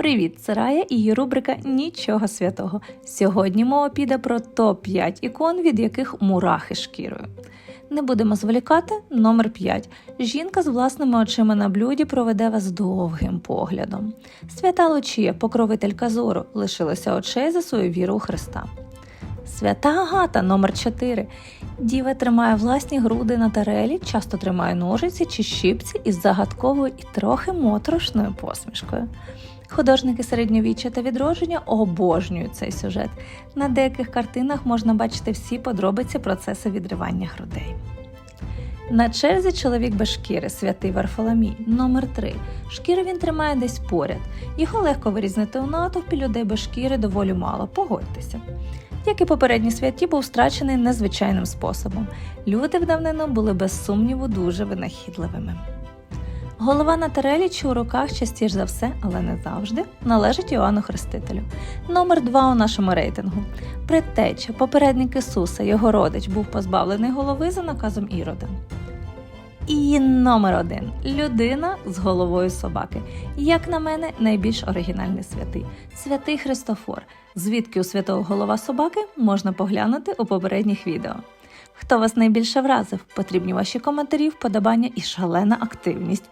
Привіт, це Рая і її рубрика Нічого святого. Сьогодні мова піде про топ-5 ікон, від яких мурахи шкірою. Не будемо зволікати. Номер 5. Жінка з власними очима на блюді проведе вас довгим поглядом. Свята Лучія, покровителька зору, лишилася очей за свою віру у Христа. Свята Агата номер 4 Діва тримає власні груди на тарелі, часто тримає ножиці чи щипці із загадковою і трохи моторошною посмішкою. Художники середньовіччя та відродження обожнюють цей сюжет. На деяких картинах можна бачити всі подробиці процесу відривання грудей. На черзі чоловік без шкіри, святий Варфоломій, номер 3 Шкіру він тримає десь поряд. Його легко вирізнити у натовпі людей без шкіри доволі мало, погодьтеся. Як і попередні святі, був страчений незвичайним способом. Люди в давнину були без сумніву дуже винахідливими. Голова на тарелі чи у руках частіше за все, але не завжди, належить Іоанну Хрестителю. Номер два у нашому рейтингу. Предтеча, попередник Ісуса, його родич, був позбавлений голови за наказом Ірода. І номер один людина з головою собаки. Як на мене, найбільш оригінальний святий святий Христофор. Звідки у святого голова собаки можна поглянути у попередніх відео. Хто вас найбільше вразив? Потрібні ваші коментарі, вподобання і шалена активність.